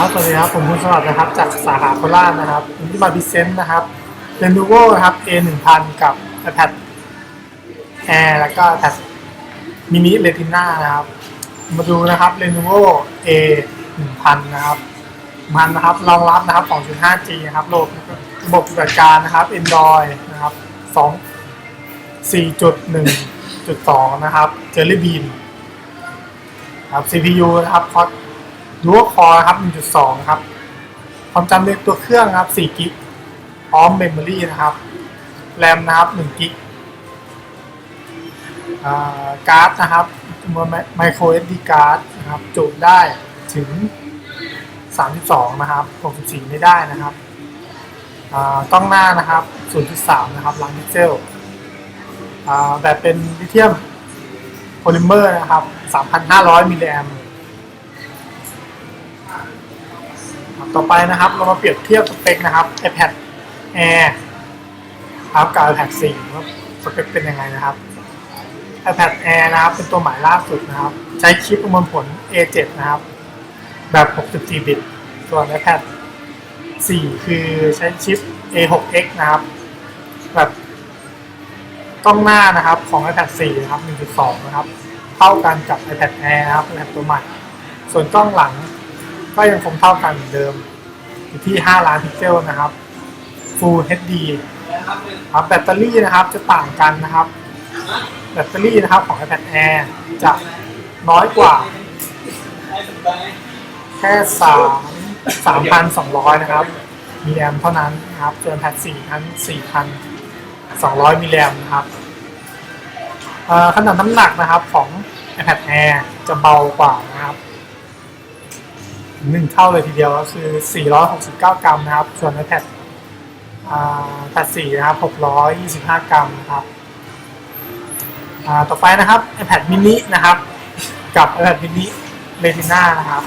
ครับ สวัสดีครับ ผมคุณสวัสดิ์นะครับ จากสาขาโคราชนะครับผมที่มาพิเศษนะครับ Lenovo นะครับ A 1 0 0 0กับ iPad Air แล้วก็ iPad mini Retina นะครับ มาดูนะครับ Lenovo A 1 0 0 0นะครับ มันนะครับรองรับนะครับ 2.5G นะครับระบบระบบปฏิบัติการนะครับ Android นะครับ 2 4.1.2 นะครับ Jelly Bean ครับ CPU นะครับ Core Dual Core นะครับ 1.2 ครับ ความจำในตัวเครื่องครับ4กิกพร้อม Memory นะครับ แรมนะครับ1กิกการ์ดนะครับตัว Micro SD card นะครับ จุได้ถึง 32 นะครับ 64 ไม่ได้นะครับกล้องหน้านะครับ 0.3 นะครับล้างพิกเซลแบบเป็นลิเธียมโพลิเมอร์นะครับ 3,500 มิลลิแอม ต่อไปนะครับเรามาเปรียบเทียบสเปคนะครับ iPad Air ครับกับ iPad 4ว่าสเปคเป็นยังไงนะครับ iPad Air นะครับ เป็นตัวใหม่ล่าสุดนะครับ ใช้ชิปประมวลผล A7 นะครับ แบบ 64 บิต ส่วน iPad 4 คือใช้ชิป A6X นะครับ แบบกล้องหน้านะครับของ iPad 4 นะครับ 1.2 นะครับ เท่ากันกับ iPad Air นะครับ iPad ตัวใหม่ ส่วนกล้องหลัง ก็ยังคงเท่ากันเหมือนเดิม อยู่ที่ 5 ล้านพิกเซลนะครับ Full HD ครับแบตเตอรี่นะครับจะต่างกันนะครับ แบตเตอรี่นะครับของ iPad Air จะน้อยกว่า แค่สามสามพันสองร้อยนะครับมิลลิแอมเท่านั้นนะครับส่วนแพดสี่พันสี่พันสองร้อยมิลลิแอมนะครับขนาดน้ำหนักนะครับของ iPad Air จะเบากว่านะครับ หนึ่งเท่าเลยทีเดียวก็คือ 469 กรัมนะครับ ส่วน iPad อ่า iPad 4นะครับ 625 กรัมนะครับอ่าต่อไปนะครับ iPad mini นะครับ กับ iPad mini Retina นะครับ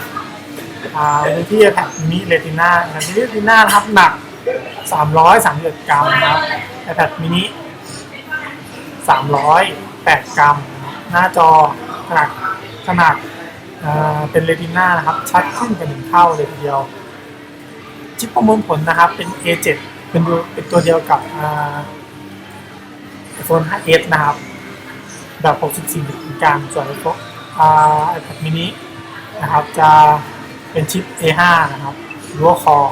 อ่าดูที่ iPad mini Retina นะครับ mini Retina นะครับหนัก 331 กรัมนะครับ iPad mini 308 กรัม หน้าจอขนาดขนาด เป็น Retina นะครับ ชัดขึ้นกว่าหนึ่งเท่าเลยทีเดียว ชิปประมวลผลนะครับ เป็น A7 เป็นเป็นตัวเดียวกับไอ่า iPhone 5s นะครับ แบบ 64บิตเหมือนกันส่วน iPhone อ่า iPad mini นะครับ จะเป็นชิป A5 นะครับ Dual Core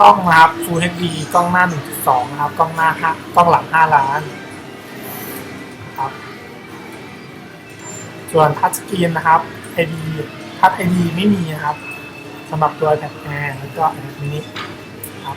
กล้องนะครับ Full HD กล้องหน้า 1.2 นะครับ กล้องหน้า5กล้องหลัง 5 ล้านนะครับ ส่วนทัชสกรีนนะครับ ID ทัช ID ไม่มีนะครับสำหรับตัว iPad Air แล้วก็ iPad mini ครับ